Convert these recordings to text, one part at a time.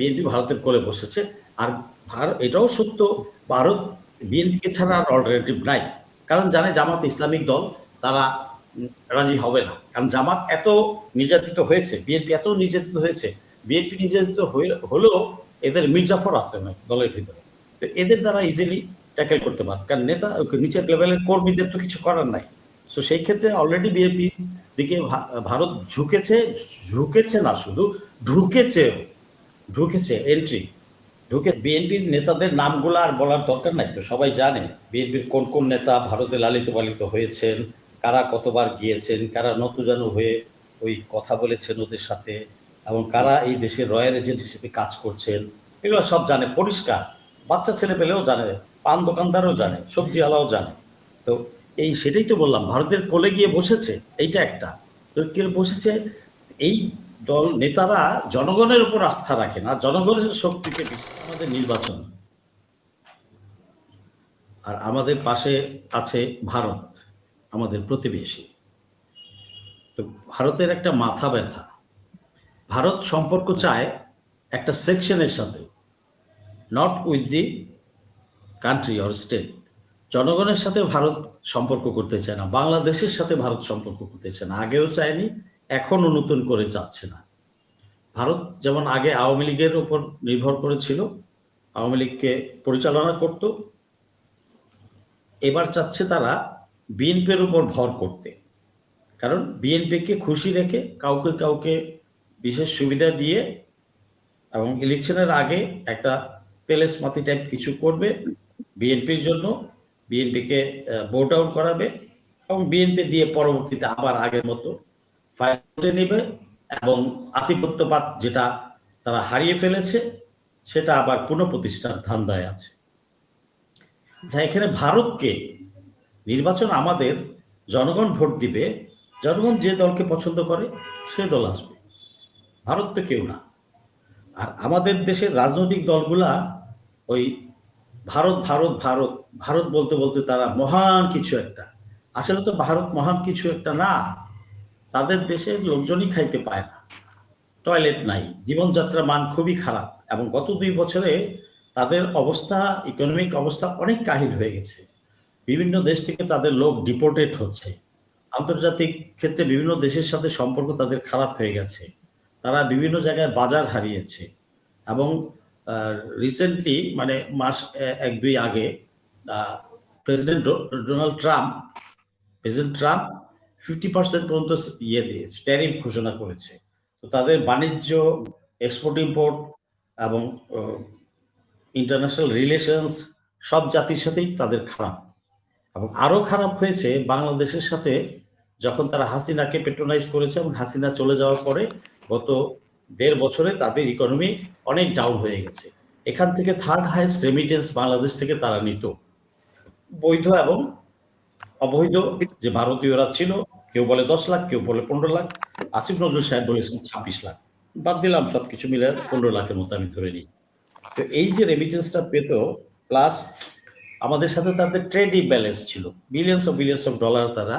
BNP ভারতের কোলে বসেছে। আর ভারত এটাও সত্য, ভারত বিএনপিকে ছাড়া আর অল্টারনেটিভ নাই। কারণ জানে জামাত ইসলামিক দল, তারা রাজি হবে না। কারণ জামাত এত নির্যাতিত হয়েছে, বিএনপি এত নির্যাতিত হয়েছে, বিএনপি নির্যাতিত হলেও এদের মির্জাফর আছে না দলের ভিতরে। তো এদের দ্বারা ইজিলি ট্যাকেল করতে পারে। কারণ নেতা, নিচের লেভেলের কর্মীদের তো কিছু করার নাই। সো সেই ক্ষেত্রে অলরেডি বিএনপি দিকে ভারত ঝুঁকেছে ঝুঁকেছে না শুধু ঢুকেছে ঢুকেছে এন্ট্রি ঢুকে বিএনপির নেতাদের নামগুলো আর বলার দরকার নাই তো, সবাই জানে বিএনপির কোন কোন নেতা ভারতে লালিত পালিত হয়েছেন, কারা কতবার গিয়েছেন, কারা নতুজানু হয়ে ওই কথা বলেছেন ওদের সাথে, এবং কারা এই দেশের রয়্যাল এজেন্ট হিসেবে কাজ করছেন, এগুলো সব জানে, পরিষ্কার। বাচ্চা ছেলে পেলেও জানে, পান দোকানদারও জানে সবজিওয়ালাও জানে। তো এই সেটাই তো বললাম, ভারতের কোলে গিয়ে বসেছে, এইটা একটা। তো কে বসেছে, এই দল, নেতারা জনগণের উপর আস্থা রাখে না, জনগণের শক্তিকে আমাদের নির্বাচন। আর আমাদের পাশে আছে ভারত, আমাদের প্রতিবেশী। তো ভারতের একটা মাথা ব্যথা। ভারত সম্পর্ক চায় একটা সেকশনের সাথে not with the country or state জনগণের সাথে ভারত সম্পর্ক করতে চায় না, বাংলাদেশের সাথে ভারত সম্পর্ক করতে চায় না। আগেও চায়নি এখনও নতুন করে চাচ্ছে না। ভারত যেমন আগে আওয়ামী লীগের উপর নির্ভর করেছিল, আওয়ামী লীগকে পরিচালনা করত, এবার চাচ্ছে তারা বিএনপির উপর ভর করতে। কারণ বিএনপিকে খুশি রেখে কাউকে কাউকে বিশেষ সুবিধা দিয়ে এবং ইলেকশনের আগে একটা তেলেসমাতি টাইপ কিছু করবে বিএনপির জন্য, বিএনপিকে ভোট আউট করাবে এবং বিএনপি দিয়ে পরবর্তীতে আবার আগের মতো ফাইটে নেবে এবং আধিপত্যবাদ যেটা তারা হারিয়ে ফেলেছে, সেটা আবার পুনঃপ্রতিষ্ঠার ধান্দায় আছে। যা এখানে ভারতকে নির্বাচন আমাদের জনগণ ভোট দিবে, জনগণ যে দলকে পছন্দ করে সে দল আসবে। ভারত তো কেউ না। আর আমাদের দেশের রাজনৈতিক দলগুলা ওই ভারত ভারত ভারত ভারত বলতে বলতে তারা মহান কিছু একটা। আসলে তো ভারত মহান কিছু একটা না। তাদের দেশের লোকজনই খাইতে পায় না। টয়লেট নাই, জীবনযাত্রার মান খুবই খারাপ এবং গত দুই বছরে তাদের অবস্থা ইকোনমিক অবস্থা অনেক কাহিল হয়ে গেছে। বিভিন্ন দেশ থেকে তাদের লোক ডিপোর্টেড হচ্ছে। আন্তর্জাতিক ক্ষেত্রে বিভিন্ন দেশের সাথে সম্পর্ক তাদের খারাপ হয়ে গেছে। তারা বিভিন্ন জায়গায় বাজার হারিয়েছে এবং রিসেন্টলি মানে মাস এক দুই আগে president Donald Trump president Trump fifty percent পর্যন্ত ইয়ে দিয়েছে ট্যারিফ ঘোষণা করেছে। তো তাদের বাণিজ্য এক্সপোর্ট ইম্পোর্ট এবং ইন্টারন্যাশনাল রিলেশনস সব জাতির সাথেই তাদের খারাপ। এবং আরও খারাপ হয়েছে বাংলাদেশের সাথে যখন তারা হাসিনাকে পেট্রোনাইজ করেছে এবং হাসিনা চলে যাওয়ার পরে গত দেড় বছরে তাদের ইকোনমি অনেক ডাউন হয়ে গেছে। এখান থেকে থার্ড হাইস্ট রেমিটেন্স বাংলাদেশ থেকে তারা নিত। বৈধ এবং অবৈধ যে ভারতীয়রা ছিল, কেউ বলে দশ লাখ, কেউ বলে পনেরো লাখ। আসিফ নজরুল সাহেব বলেছেন ছাব্বিশ লাখ। বাদ দিলাম সব কিছু মিলে পনেরো লাখের মতো আমি ধরে নিই। তো এই যে রেমিটেন্সটা পেত প্লাস আমাদের সাথে তাদের ট্রেডিং ব্যালেন্স ছিল। Billions of billions of dollar তারা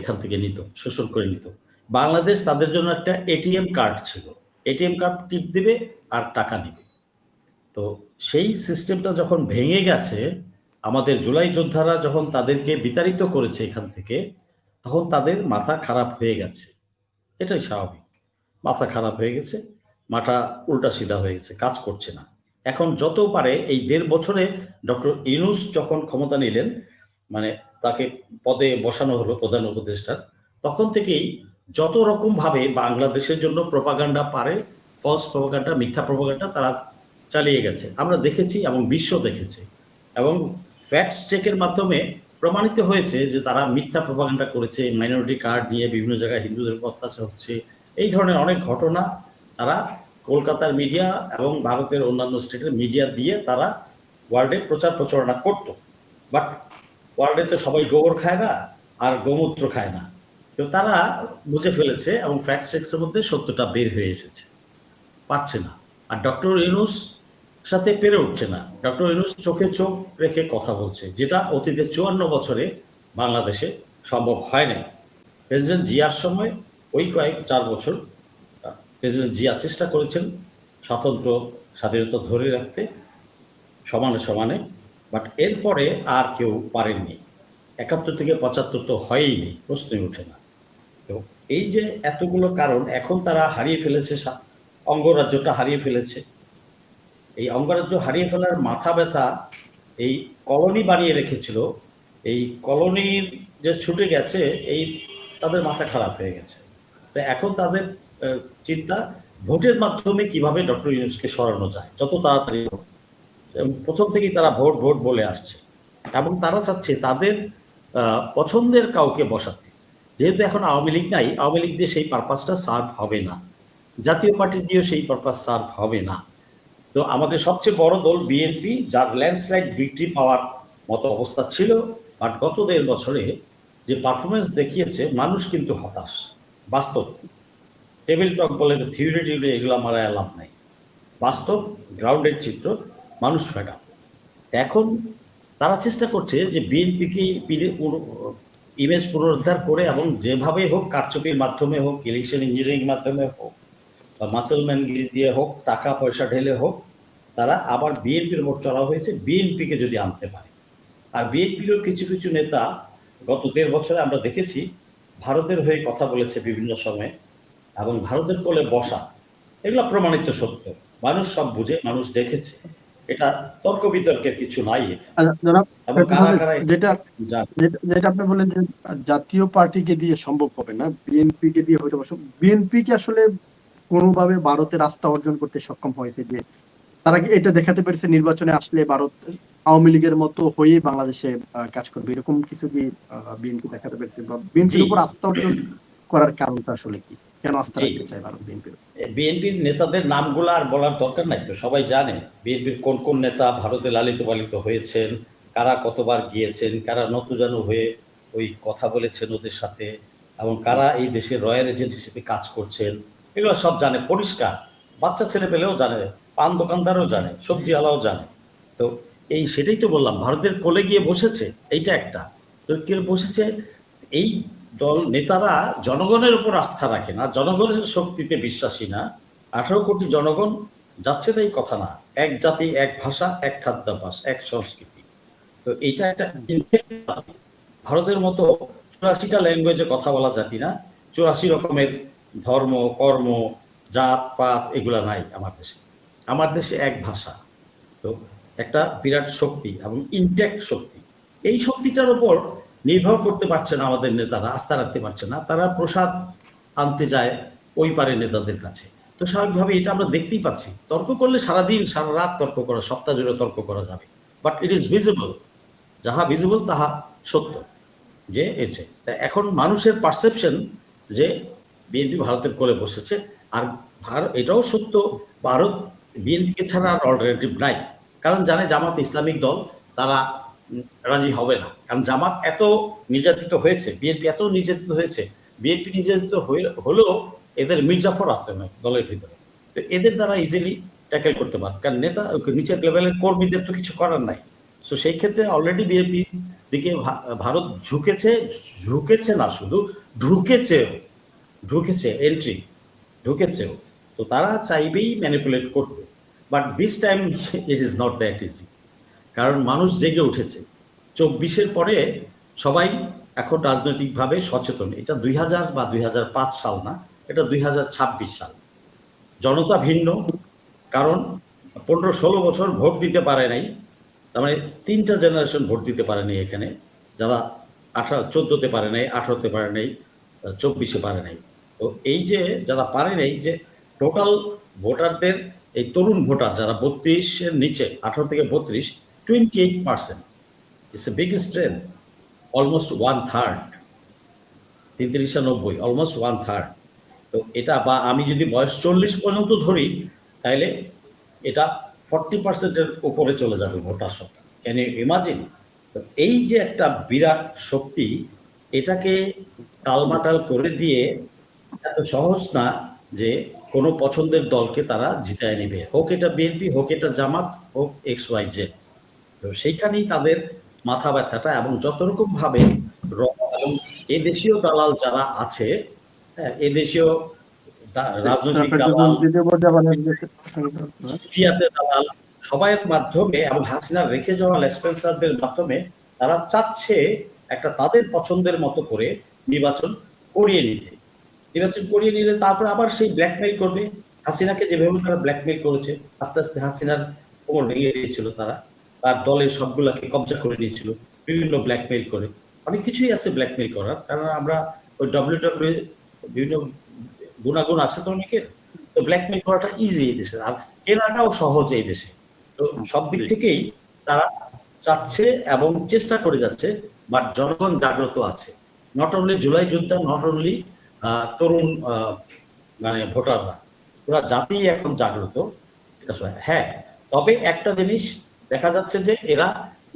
এখান থেকে নিত, শোষণ করে নিত। বাংলাদেশ তাদের জন্য একটা এটিএম কার্ড ছিল। এটিএম কার্ড টিপ দিবে আর টাকা নেবে। তো সেই সিস্টেমটা যখন ভেঙে গেছে আমাদের জুলাই যোদ্ধারা যখন তাদেরকে বিতাড়িত করেছে এখান থেকে, তখন তাদের মাথা খারাপ হয়ে গেছে। এটাই স্বাভাবিক। মাথা খারাপ হয়ে গেছে, মাথা উল্টা সিধা হয়ে গেছে, কাজ করছে না। এখন যত পারে এই দেড় বছরে ডক্টর ইনুস যখন ক্ষমতা নিলেন মানে তাকে পদে বসানো হলো প্রধান উপদেষ্টার, তখন থেকেই যত রকম ভাবে বাংলাদেশের জন্য প্রপাগান্ডা পারে ফলস প্রপাগান্ডা মিথ্যা প্রপাগান্ডা তারা চালিয়ে গেছে। আমরা দেখেছি এবং বিশ্ব দেখেছে। এবং ফ্যাক্টস চেকের মাধ্যমে প্রমাণিত হয়েছে যে তারা মিথ্যা প্রপাগান্ডা করেছে মাইনরিটি কার্ড নিয়ে বিভিন্ন জায়গায় হিন্দুদের অত্যাচার হচ্ছে। এই ধরনের অনেক ঘটনা তারা কলকাতার মিডিয়া এবং ভারতের অন্যান্য স্টেটের মিডিয়া দিয়ে তারা ওয়ার্ল্ডে প্রচার প্রচারণা করত। বাট ওয়ার্ল্ডে তো সবাই গোবর খায় না আর গোমূত্র খায় না। তো তারা বুঝে ফেলেছে এবং ফ্যাক্ট চেক্সের মধ্যে সত্যটা বের হয়ে এসেছে। পারছে না। আর ডক্টর ইউনুস সাথে পেরে উঠছে না। ডক্টর ইউনুস চোখে চোখ রেখে কথা বলছে, যেটা অতীতে চুয়ান্ন বছরে বাংলাদেশে সম্ভব হয় নাই। প্রেসিডেন্ট জিয়ার সময় ওই কয়েক চার বছর, প্রেসিডেন্ট জিয়া চেষ্টা করেছেন স্বাতন্ত্র, স্বাধীনতা ধরে রাখতে, সমানে সমানে, বাট এরপরে আর কেউ পারেননি। একাত্তর থেকে পঁচাত্তর তো হয়ইনি, প্রশ্নই ওঠে না। তো এই যে এতগুলো কারণ, এখন তারা হারিয়ে ফেলেছে অঙ্গরাজ্যটা হারিয়ে ফেলেছে। এই অঙ্গরাজ্য হারিয়ে ফেলার মাথা ব্যথা এই কলোনি বানিয়ে রেখেছিল। এই কলোনির যে ছুটে গেছে, এই তাদের মাথা খারাপ হয়ে গেছে। তো এখন তাদের চিন্তা ভোটের মাধ্যমে কীভাবে ডক্টর ইউনুসকে সরানো যায়? যত তাড়াতাড়ি। প্রথম থেকেই তারা ভোট ভোট বলে আসছে। এবং তারা চাচ্ছে তাদের পছন্দের কাউকে বসাতে। যেহেতু এখন আওয়ামী লীগ নাই, আওয়ামী লীগ দিয়ে সেই পারপাসটা সার্ভ হবে না। জাতীয় পার্টি দিয়েও সেই পারপাস সার্ভ হবে না। তো আমাদের সবচেয়ে বড় দল বিএনপি, যার ল্যান্ডস্লাইড ভিক্টরি পাওয়ার মতো অবস্থা ছিল বাট গত দেড় বছরে যে পারফরমেন্স দেখিয়েছে, মানুষ কিন্তু হতাশ, বাস্তব। টেবিল টক বলে থিওরি টিউরি এগুলো আমার লাভ নাই। বাস্তব গ্রাউন্ডের চিত্র, মানুষ ফেটা এখন তারা চেষ্টা করছে যে বিএনপিকে ইমেজ পুনরুদ্ধার করে এবং যেভাবে হোক, কারচুপির মাধ্যমে হোক ইলেকশন ইঞ্জিনিয়ারিং মাধ্যমে হোক বা মাসেলম্যানগিরি দিয়ে হোক টাকা পয়সা ঢেলে হোক তারা আবার বিএনপির ভোট চড়া হয়েছে বিএনপিকে যদি আনতে পারে। আর বিএনপিরও কিছু কিছু নেতা গত দেড় বছরে আমরা দেখেছি ভারতের হয়ে কথা বলেছে বিভিন্ন সময়ে এবং ভারতের কোলে বসা এগুলো প্রমাণিত সত্য। মানুষ সব বুঝে মানুষ দেখেছে। এটা তর্ক বিতর্কের কিছু নাই। আচ্ছা, যেটা- যেটা আপনি বলেন যে জাতীয় পার্টিকে দিয়ে সম্ভব হবে না বিএনপি কে দিয়ে হয়তো বিএনপি কি আসলে কোনোভাবে ভারতের আস্থা অর্জন করতে সক্ষম হয়েছে যে তারা এটা দেখাতে পেরেছে নির্বাচনে আসলে ভারত আওয়ামী লীগের মতো হয়ে বাংলাদেশে কাজ করবে? এরকম কিছু কি বিএনপি দেখাতে পেরেছে? বা বিএনপির উপর আস্থা অর্জন করার কারণটা আসলে কি? কেন আস্থা রাখতে চায় ভারত বিএনপির বিএনপির নেতাদের নামগুলো আর বলার দরকার নাই তো সবাই জানে বিএনপির কোন কোন নেতা ভারতে লালিত পালিত হয়েছেন কারা কতবার গিয়েছেন কারা নতুজানু হয়ে ওই কথা বলেছেন ওদের সাথে এবং কারা এই দেশের রয়্যাল এজেন্ট হিসেবে কাজ করছেন। এগুলো সব জানে, পরিষ্কার। বাচ্চা ছেলে পেলেও জানে, পান দোকানদারও জানে, সবজিওয়ালাও জানে। তো এই সেটাই তো বললাম, ভারতের কোলে গিয়ে বসেছে, এইটা একটা। তো কে বসেছে, এই দল নেতারা জনগণের উপর আস্থা রাখে না, জনগণের শক্তিতে বিশ্বাসী না। আঠারো কোটি জনগণ যাচ্ছে তাই কথা না। এক জাতি, এক ভাষা, এক খাদ্যাভ্যাস, এক সংস্কৃতি। তো এইটা একটা ভারতের মতো চুরাশিটা ল্যাঙ্গুয়েজে কথা বলা জাতি না, চুরাশি রকমের ধর্ম, কর্ম, জাত, পাত, এগুলা নাই আমার দেশে। আমার দেশে এক ভাষা। তো একটা বিরাট শক্তি এবং ইনট্যাক্ট শক্তি। এই শক্তিটার উপর নির্ভর করতে পারছে না আমাদের নেতারা, আস্থা রাখতে পারছে না। তারা প্রসাদ আনতে যায় ওই পারে নেতাদের কাছে। তো স্বাভাবিকভাবে এটা আমরা দেখতেই পাচ্ছি। তর্ক করলে সারাদিন সারা রাত তর্ক করা, সপ্তাহ জুড়ে তর্ক করা যাবে। বাট ইট ইজ ভিজিবল যাহা ভিজিবল তাহা সত্য। যে এসে এখন মানুষের পারসেপশন যে বিএনপি ভারতের কোলে বসেছে। আর ভারত এটাও সত্য, ভারত বিএনপিকে ছাড়া আর অল্টারনেটিভ নাই। কারণ জানে জামাত ইসলামিক দল, তারা রাজি হবে না। কারণ জামাত এত নির্যাতিত হয়েছে, বিএনপি এত নির্যাতিত হয়েছে, বিএনপি নির্যাতিত হলেও এদের মির্জাফর আছে না দলের ভিতরে। তো এদের দ্বারা ইজিলি ট্যাকেল করতে পারে। কারণ নেতা নিচের লেভেলের কর্মীদের তো কিছু করার নাই। সো সেই ক্ষেত্রে অলরেডি বিএনপি দিকে ভারত ঝুঁকেছে ঝুঁকেছে না শুধু, ঢুকেছেও। ঢুকেছে এন্ট্রি ঢুকেছেও। তো তারা চাইবেই ম্যানিপুলেট করতে। But this time it is not that easy কারণ মানুষ জেগে উঠেছে। চব্বিশের পরে সবাই এখন রাজনৈতিকভাবে সচেতন। এটা দুই হাজার বা দুই হাজার পাঁচ সাল না, এটা দুই হাজার ছাব্বিশ সাল। জনতা ভিন্ন, কারণ পনেরো ষোলো বছর ভোট দিতে পারে নাই। তার মানে তিনটা জেনারেশন ভোট দিতে পারেনি এখানে। যারা আঠারো, চোদ্দোতে পারে নাই, আঠারোতে পারে নাই, চব্বিশে পারে নাই। তো এই যে যারা পারে নাই যে টোটাল ভোটারদের, এই তরুণ ভোটার যারা বত্রিশের নিচে, আঠারো থেকে বত্রিশ twenty eight percent it's a big strain almost one third তিনত্রিশে নব্বই অলমোস্ট ওয়ান থার্ড তো এটা বা আমি যদি বয়স চল্লিশ পর্যন্ত ধরি তাহলে এটা ফর্টি পার্সেন্টের উপরে চলে যাবে ভোটার সংখ্যা। ক্যান ইউ ইমাজিন তো এই যে একটা বিরাট শক্তি, এটাকে টালমাটাল করে দিয়ে এত সহজ না যে কোনো পছন্দের দলকে তারা জিতায় নেবে। হোক এটা বিএনপি হোক এটা জামাত হোক এক্স ওয়াই জেড তো সেইখানেই তাদের মাথা ব্যথাটা এবং যত রকম ভাবে এবং এদেশীয় দালাল যারা আছে হ্যাঁ এদেশীয় রাজনৈতিক দালাল মিডিয়াতে দালাল সবাইয়ের মাধ্যমে এবং হাসিনার রেখে যাওয়া লেসপেন্সারদের মাধ্যমে তারা চাচ্ছে একটা তাদের পছন্দের মতো করে নির্বাচন করিয়ে নিতে। নির্বাচন করিয়ে নিলে তারপর আবার সেই ব্ল্যাকমেইল করবে। হাসিনাকে যেভাবে তারা ব্ল্যাকমেইল করেছে, আস্তে আস্তে হাসিনার কোমর ভেঙে দিয়েছিল তারা। তার দলের সবগুলাকে কবজা করে নিয়েছিল, বিভিন্ন ব্ল্যাকমেইল করে। অনেক কিছুই আছে ব্ল্যাকমেইল করার কারণ আমরা ওই ডব্লিউ ডব্লিউ বিভিন্ন গুণাগুণ আছে তো অনেকের, তো ব্ল্যাকমেইল করাটা ইজি এই দেশে আর কেনাটাও সহজ এই দেশে। তো সব দিক থেকেই তারা চাচ্ছে এবং চেষ্টা করে যাচ্ছে বাট জনগণ জাগ্রত আছে। নট অনলি জুলাই যোদ্ধা নট অনলি তরুণ মানে ভোটাররা। ওরা জাতি এখন জাগ্রত। হ্যাঁ তবে একটা জিনিস দেখা যাচ্ছে যে এরা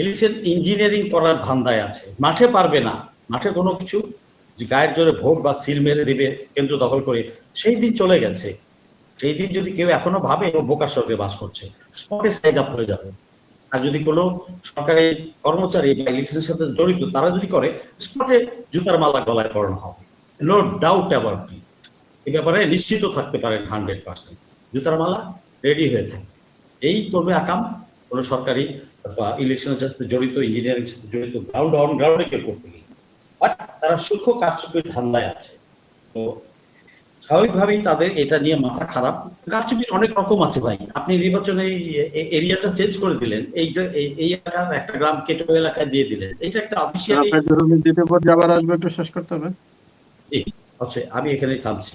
ইলেকশন ইঞ্জিনিয়ারিং করার ধান্দায় আছে। মাঠে পারবে না। মাঠে কোনো কিছু গায়ের জোরে ভোট বা সিল মেরে দিবে, কেন্দ্র দখল করে, সেই দিন চলে গেছে। সেই দিন যদি কেউ এখনও ভাবে ও বোকার স্বর্গে বাস করছে স্পটে সাইজ আপ হয়ে যাবে। আর যদি কোনো সরকারি কর্মচারী বা ইলেকশনের সাথে জড়িত, তারা যদি করে স্পটে জুতার মালা গলায় পড়ানো হবে। নো ডাউট অ্যাবাউট কি এই ব্যাপারে নিশ্চিত থাকতে পারেন হান্ড্রেড পার্সেন্ট জুতার মালা রেডি হয়ে থাকে এই করবে আকাম। কোনো সরকারি বা ইলেকশনের সাথে জড়িত ইঞ্জিনিয়ারিং সাথে জড়িত গ্রাউন্ড অন গ্রাউন্ডে কেউ করতে গেলে বাট তারা সূক্ষ্ম কারচুপির ধান্দায় আছে। তো স্বাভাবিকভাবেই তাদের এটা নিয়ে মাথা খারাপ। কারচুপির অনেক রকম আছে ভাই। আপনি নির্বাচনে এরিয়াটা চেঞ্জ করে দিলেন। এইটা, এই- এই এলাকার একটা গ্রাম কেটে এলাকায় দিয়ে দিলেন। এটা একটা অফিসিয়ালি জামান আসবে একটু শেষ করতে হবে। আমি এখানে থামছি।